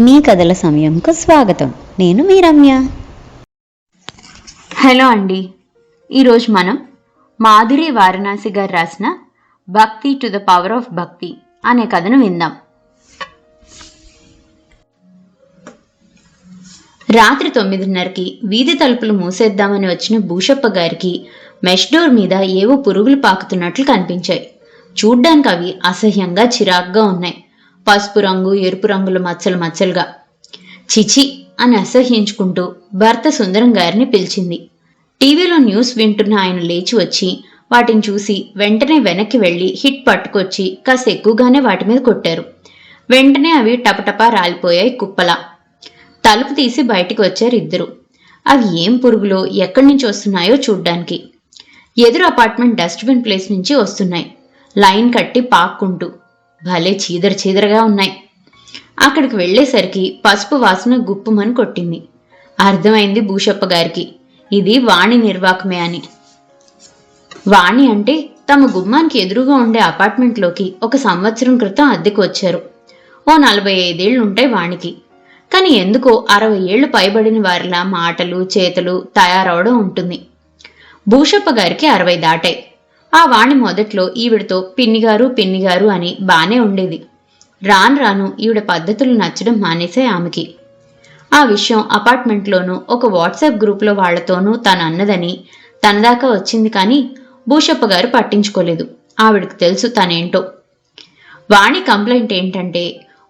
మీ కథల సమయంకు స్వాగతం. నేను మీ రమ్య హలో అండి. ఈరోజు మనం మాధురి వారణాసి గారు రాసిన భక్తి టు ద పవర్ ఆఫ్ భక్తి అనే కథను విందాం. రాత్రి తొమ్మిదిన్నరకి వీధి తలుపులు మూసేద్దామని వచ్చిన భూషప్ప గారికి మెష్ డోర్ మీద ఏవో పురుగులు పాకుతున్నట్లు కనిపించాయి. చూడ్డానికి అవి అసహ్యంగా చిరాగ్గా ఉన్నాయి. పసుపు రంగు ఎరుపు రంగుల మచ్చలు మచ్చలుగా చిచి అని అసహ్యించుకుంటూ భర్త సుందరం గారిని పిలిచింది. టీవీలో న్యూస్ వింటున్న ఆయన లేచి వచ్చి వాటిని చూసి వెంటనే వెనక్కి వెళ్ళి హిట్ పట్టుకొచ్చి కాస్త ఎక్కువగానే వాటి మీద కొట్టారు. వెంటనే అవి టపటపా రాలిపోయాయి కుప్పలా. తలుపు తీసి బయటికి వచ్చారు ఇద్దరు. అవి ఏం పురుగులో ఎక్కడి నుంచి వస్తున్నాయో చూడ్డానికి. ఎదురు అపార్ట్మెంట్ డస్ట్బిన్ ప్లేస్ నుంచి వస్తున్నాయి. లైన్ కట్టి పాక్కుంటూ భలే చీదర చీదరగా ఉన్నాయి. అక్కడికి వెళ్ళేసరికి పసుపు వాసన గుప్పుమని కొట్టింది. అర్థమైంది భూషప్ప గారికి. ఇది వాణి నిర్వాకమే అని. వాణి అంటే తమ గుమ్మానికి ఎదురుగా ఉండే అపార్ట్మెంట్లోకి ఒక సంవత్సరం క్రితం అద్దెకు వచ్చారు ఓ నలభై ఐదేళ్ళు ఉంటాయి వాణికి. కానీ ఎందుకో అరవై ఏళ్ళు పైబడిన వారిలా మాటలు చేతలు తయారవడం ఉంటుంది. భూషప్ప గారికి అరవై దాటాయి ఆ వాణి మొదట్లో ఈవిడతో పిన్నిగారు పిన్నిగారు అని బానే ఉండేది. రాను రాను ఈవిడ పద్ధతులు నచ్చడం మానేసే ఆమెకి. ఆ విషయం అపార్ట్మెంట్లోనూ ఒక వాట్సాప్ గ్రూప్లో వాళ్ళతోనూ తను అన్నదని తన దాకా వచ్చింది కానీ భూషప్ప గారు పట్టించుకోలేదు. ఆవిడకు తెలుసు తనేంటో. వాణి కంప్లైంట్ ఏంటంటే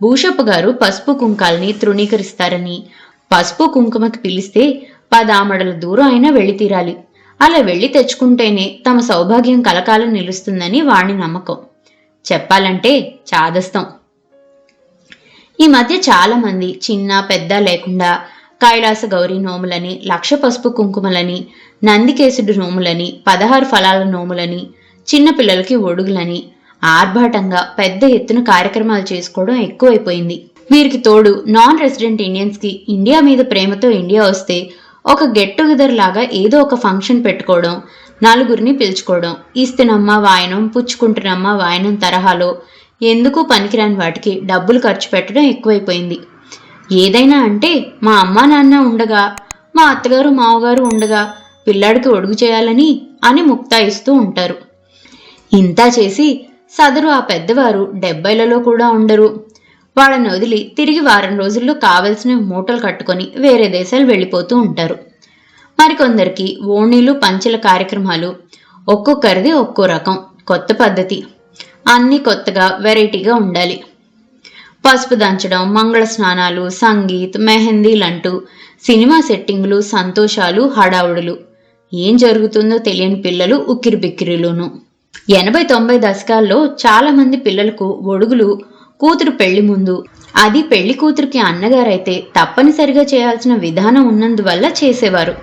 భూషప్ప గారు పసుపు కుంకాల్ని తృణీకరిస్తారని పసుపు కుంకుమకి పిలిస్తే పదామడల దూరం అయినా వెళ్ళి తీరాలి. అలా వెళ్ళి తెచ్చుకుంటేనే తమ సౌభాగ్యం కలకాలం నిలుస్తుందని వాణి నమ్మకం. చెప్పాలంటే చాదస్తం. ఈ మధ్య చాలామంది చిన్న పెద్ద లేకుండా కైలాస గౌరీ నోములని లక్ష పసుపు కుంకుమలని నందికేశుడు నోములని పదహారు ఫలాల నోములని చిన్న పిల్లలకి ఒడుగులని ఆర్భాటంగా పెద్ద ఎత్తున కార్యక్రమాలు చేసుకోవడం ఎక్కువైపోయింది. వీరికి తోడు నాన్ రెసిడెంట్ ఇండియన్స్కి ఇండియా మీద ప్రేమతో ఇండియా వస్తే ఒక గెట్ టుగెదర్ లాగా ఏదో ఒక ఫంక్షన్ పెట్టుకోవడం నలుగురిని పిలుచుకోవడం ఇస్తున్నమ్మ వాయనం పుచ్చుకుంటున్నమ్మ వాయనం తరహాలో ఎందుకు పనికిరాని వాటికి డబ్బులు ఖర్చు పెట్టడం ఎక్కువైపోయింది. ఏదైనా అంటే మా అమ్మ నాన్న ఉండగా మా అత్తగారు మావగారు ఉండగా పిల్లాడికి ఒడుగు చేయాలని అని ముక్తాయిస్తూ ఉంటారు. ఇంతా చేసి సదరు ఆ పెద్దవారు డెబ్బైలలో కూడా ఉండరు. వాళ్ళని వదిలి తిరిగి వారం రోజుల్లో కావలసిన మూటలు కట్టుకొని వేరే దేశాలు వెళ్ళిపోతూ ఉంటారు. మరికొందరికి ఓణీలు పంచెల కార్యక్రమాలు ఒక్కొక్కరిది ఒక్కో రకం కొత్త పద్ధతి. అన్నీ కొత్తగా వెరైటీగా ఉండాలి. పసుపు దంచడం మంగళ స్నానాలు సంగీత్ మెహందీలంటూ సినిమా సెట్టింగులు సంతోషాలు హడావుడులు. ఏం జరుగుతుందో తెలియని పిల్లలు ఉక్కిరిబిక్కిరిలోను. ఎనభై తొంభై దశకాల్లో చాలామంది పిల్లలకు ఒడుగులు కూతురు పెళ్ళి ముందు. అది పెళ్ళి కూతురికి అన్నగారైతే తప్పనిసరిగా చేయాల్సిన విధానం ఉన్నందువల్ల చేసేవారు.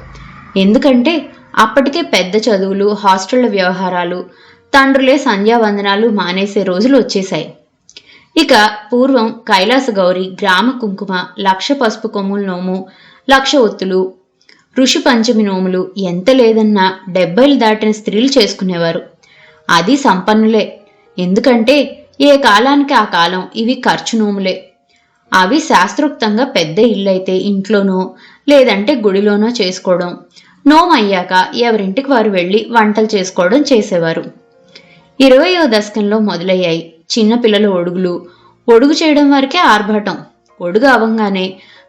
ఎందుకంటే అప్పటికే పెద్ద చదువులు హాస్టళ్ళ వ్యవహారాలు తండ్రులే సంధ్యావందనాలు మానేసే రోజులు వచ్చేశాయి. ఇక పూర్వం కైలాస గౌరి గ్రామ కుంకుమ లక్ష పసుపు కొమ్ముల నోము లక్ష ఒత్తులు ఋషి పంచమి నోములు ఎంత లేదన్నా డెబ్బైలు దాటిన స్త్రీలు చేసుకునేవారు. అది సంపన్నులే. ఎందుకంటే ఏ కాలానికి ఆ కాలం? ఇవి ఖర్చు నోములే అవి శాస్త్రోక్తంగా పెద్ద ఇల్లైతే ఇంట్లోనో లేదంటే గుడిలోనో చేసుకోవడం. నోమయ్యాక ఎవరింటికి వారు వెళ్ళి వంటలు చేసుకోవడం చేసేవారు. ఇరవయో దశకంలో మొదలయ్యాయి. చిన్నపిల్లల ఒడుగులు. ఒడుగు చేయడం వరకే ఆర్భాటం. ఒడుగు అవ్వంగానే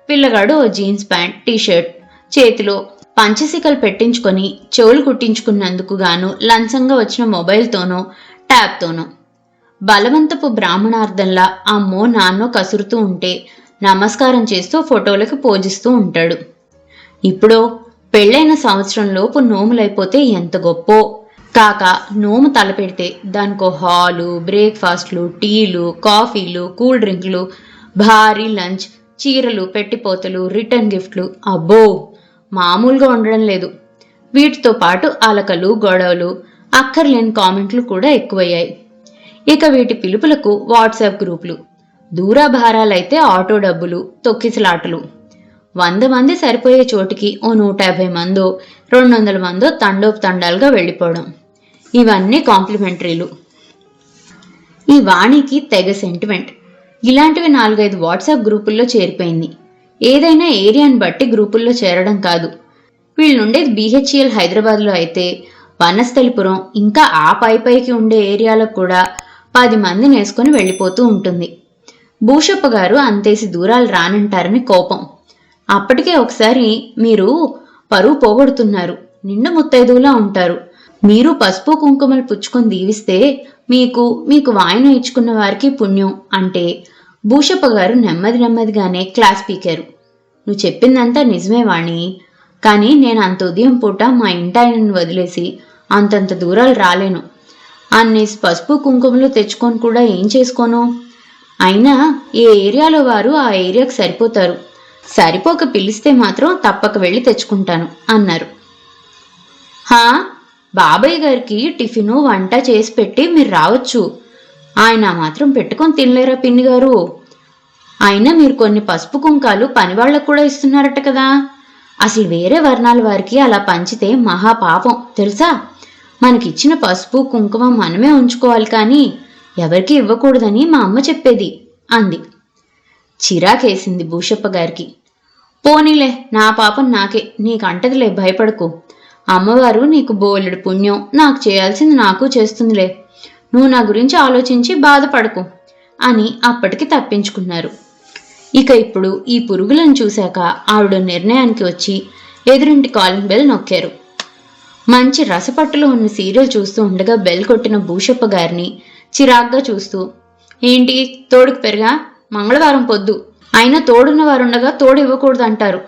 పిల్లగాడు ఓ జీన్స్ ప్యాంట్ టీషర్ట్ చేతిలో పంచసికలు పెట్టించుకొని చెవులు కుట్టించుకున్నందుకు గాను లంచంగా వచ్చిన మొబైల్తోనో ట్యాబ్తోనో బలవంతపు బ్రాహ్మణార్థంలా అమ్మో నాన్నో కసురుతూ ఉంటే నమస్కారం చేస్తూ ఫోటోలకు పోజిస్తూ ఉంటాడు. ఇప్పుడు పెళ్ళైన సంవత్సరంలోపు నోములైపోతే ఎంత గొప్పో. కాక నోము తలపెడితే దానికో హాలు బ్రేక్ఫాస్ట్లు టీలు కాఫీలు కూల్ డ్రింక్లు భారీ లంచ్ చీరలు పెట్టిపోతలు రిటర్న్ గిఫ్ట్లు. అబ్బో! మామూలుగా ఉండడం లేదు. వీటితో పాటు అలకలు గొడవలు అక్కర్లేని కామెంట్లు కూడా ఎక్కువయ్యాయి. ఇక వీటి పిలుపులకు వాట్సాప్ గ్రూపులు. దూరాభారాలైతే ఆటో డబ్బులు తొక్కిసలాటలు. వంద మంది సరిపోయే చోటికి ఓ నూట యాభై మందో రెండు వందల మందో తండోపు తండాలుగా వెళ్ళిపోవడం. ఇవన్నీ కాంప్లిమెంటరీలు. ఈ వాణికి తెగ సెంటిమెంట్ ఇలాంటివి నాలుగైదు వాట్సాప్ గ్రూపుల్లో చేరిపోయింది. ఏదైనా ఏరియాని బట్టి గ్రూపుల్లో చేరడం కాదు. వీళ్ళుండేది బీహెచ్ఈఎల్ హైదరాబాద్లో అయితే వనస్థలిపురం ఇంకా ఆ పై పైకి ఉండే ఏరియాలకు కూడా పది మందిని వేసుకొని వెళ్ళిపోతూ ఉంటుంది. భూషప్ప గారు అంతేసి దూరాలు రానంటారని కోపం. అప్పటికే ఒకసారి మీరు పరువు పోగొడుతున్నారు. నిండు ముత్తైదువులా ఉంటారు. మీరు పసుపు కుంకుమలు పుచ్చుకొని దీవిస్తే మీకు మీకు వాయిన ఇచ్చుకున్న వారికి పుణ్యం అంటే భూషప్ప గారు నెమ్మది నెమ్మదిగానే క్లాస్ పీకారు. నువ్వు చెప్పిందంతా నిజమే వాణి. కానీ నేను అంత ఉదయం పూట మా ఇంటాయనని వదిలేసి అంతంత దూరాలు రాలేను. అన్ని పసుపు కుంకుమలు తెచ్చుకొని కూడా ఏం చేసుకోను? అయినా ఏ ఏరియాలో వారు ఆ ఏరియాకు సరిపోతారు. సరిపోక పిలిస్తే మాత్రం తప్పక వెళ్ళి తెచ్చుకుంటాను అన్నారు. హా? బాబాయ్ గారికి టిఫిను వంట చేసి పెట్టి మీరు రావచ్చు. ఆయన మాత్రం పెట్టుకొని తినలేరా పిన్ని గారు? అయినా మీరు కొన్ని పసుపు కుంకాలు పనివాళ్ళకు కూడా ఇస్తున్నారట కదా. అసలు వేరే వర్ణాల వారికి అలా పంచితే మహా పాపం తెలుసా? మనకిచ్చిన పసుపు కుంకుమ మనమే ఉంచుకోవాలి కానీ ఎవరికి ఇవ్వకూడదని మా అమ్మ చెప్పేది అంది. చిరాకేసింది భూషప్ప గారికి. పోనీలే నా పాపం నాకే నీకంటదిలే భయపడకు. అమ్మవారు నీకు బోలెడు పుణ్యం నాకు చేయాల్సింది నాకు చేస్తుందిలే. నువ్వు నా గురించి ఆలోచించి బాధపడకు అని అప్పటికి తప్పించుకున్నారు. ఇక ఇప్పుడు ఈ పురుగులను చూశాక ఆవిడ నిర్ణయానికి వచ్చి ఎదురింటి కాలింగ్ బెల్ నొక్కారు. మంచి రసపట్టులో ఉన్న సీరియల్ చూస్తూ ఉండగా బెల్ కొట్టిన భూషప్ప గారిని చిరాగ్గా చూస్తూ ఏంటి? తోడుకు పెరగా? మంగళవారం పొద్దు. అయినా తోడున్న వారుండగా తోడు ఇవ్వకూడదు అంటారు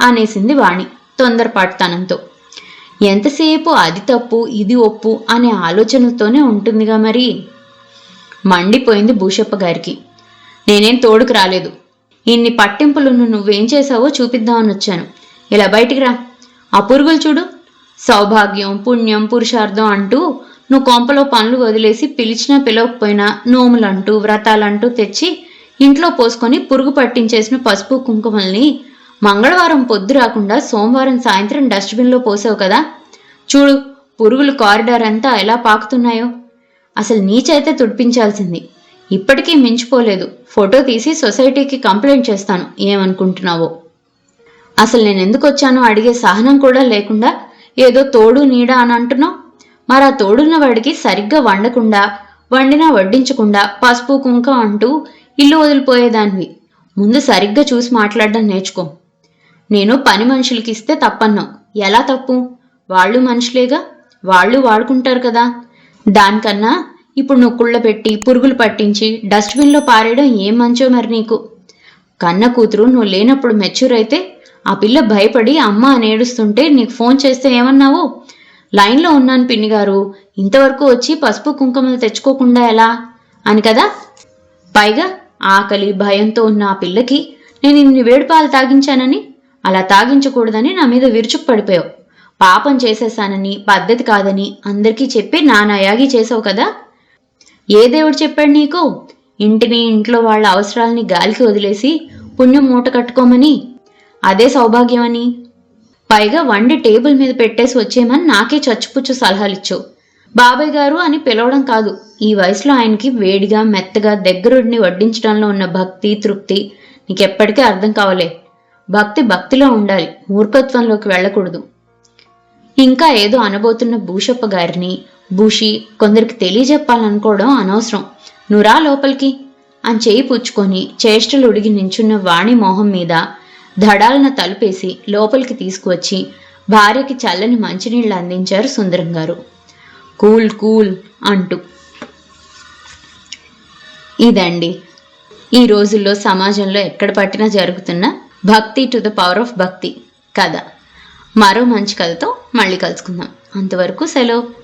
అనేసింది వాణి తొందరపాటుతనంతో. ఎంతసేపు? అది తప్పు ఇది ఒప్పు అనే ఆలోచనలతోనే ఉంటుందిగా మరి. మండిపోయింది భూషప్ప గారికి. నేనేం తోడుకు రాలేదు. ఇన్ని పట్టింపులను నువ్వేం చేశావో చూపిద్దామని వచ్చాను. ఇలా బయటికి రా. ఆ పురుగులు చూడు. సౌభాగ్యం పుణ్యం పురుషార్థం అంటూ నువ్వు కొంపలో పనులు వదిలేసి పిలిచినా పిలవకపోయినా నోములంటూ వ్రతాలంటూ తెచ్చి ఇంట్లో పోసుకొని పురుగు పట్టించేసిన పసుపు కుంకుమల్ని మంగళవారం పొద్దు రాకుండా సోమవారం సాయంత్రం డస్ట్బిన్లో పోసావు కదా. చూడు పురుగులు కారిడార్ అంతా ఎలా పాకుతున్నాయో. అసలు నీ చేతే తుడిపించాల్సింది. ఇప్పటికీ మించిపోలేదు. ఫోటో తీసి సొసైటీకి కంప్లైంట్ చేస్తాను. ఏమనుకుంటున్నావో? అసలు నేను ఎందుకు వచ్చానో అడిగే సహనం కూడా లేకుండా ఏదో తోడు నీడ అని అంటున్నావు? మరి ఆ తోడున్న వాడికి సరిగ్గా వండకుండా వండినా వడ్డించకుండా పసుపు కుంకం అంటూ ఇల్లు వదిలిపోయేదానివి. ముందు సరిగ్గా చూసి మాట్లాడడం నేర్చుకో. నేను పని మనుషులకి ఇస్తే తప్పన్నావు. ఎలా తప్పు? వాళ్ళు మనుషులేగా? వాళ్ళు వాడుకుంటారు కదా. దానికన్నా ఇప్పుడు నువ్వు కుళ్ళ పెట్టి పురుగులు పట్టించి డస్ట్బిన్లో పారేయడం ఏం మంచో మరి నీకు? కన్న కూతురు నువ్వు లేనప్పుడు మెచ్యూర్ అయితే ఆ పిల్ల భయపడి అమ్మ అని ఏడుస్తుంటే నీకు ఫోన్ చేస్తే ఏమన్నావు? లైన్లో ఉన్నాను పిన్ని గారు ఇంతవరకు వచ్చి పసుపు కుంకుమలు తెచ్చుకోకుండా ఎలా? అని కదా? పైగా ఆకలి భయంతో ఉన్న ఆ పిల్లకి నేను ఇన్ని వేడిపాలు తాగించానని అలా తాగించకూడదని నా మీద విరుచుకు పడిపోయావు. పాపం చేసేసానని పద్ధతి కాదని అందరికీ చెప్పి నానాయాగి చేసావు కదా? ఏ దేవుడు చెప్పాడు నీకు? ఇంటిని ఇంట్లో వాళ్ళ అవసరాలని గాలికి వదిలేసి పుణ్యం మూట కట్టుకోమని? అదే సౌభాగ్యమని? పైగా వండి టేబుల్ మీద పెట్టేసి వచ్చేయమని నాకే చచ్చుపుచ్చు సలహాలిచ్చావు. బాబాయ్ గారు అని పిలవడం కాదు. ఈ వయసులో ఆయనకి వేడిగా మెత్తగా దగ్గరుడిని వడ్డించడంలో ఉన్న భక్తి తృప్తి నీకెప్పటికీ అర్థం కావలే. భక్తి భక్తిలో ఉండాలి. మూర్ఖత్వంలోకి వెళ్ళకూడదు. ఇంకా ఏదో అనబోతున్న భూషప్ప గారిని భూషి కొందరికి తెలియజెప్పాలనుకోవడం అనవసరం. నువ్వురా లోపలికి. అని చేయి పుచ్చుకొని చేష్టలు ఉడిగి నించున్న వాణి మొహం మీద ధడాలను తలుపేసి లోపలికి తీసుకువచ్చి భార్యకి చల్లని మంచినీళ్ళు అందించారు సుందరం గారు కూల్ కూల్ అంటూ. ఇదండి. ఈ రోజుల్లో సమాజంలో ఎక్కడ పట్టినా జరుగుతున్న భక్తి టు ద పవర్ ఆఫ్ భక్తి కథ. మరో మంచి కథతో మళ్ళీ కలుసుకుందాం. అంతవరకు సెలవు.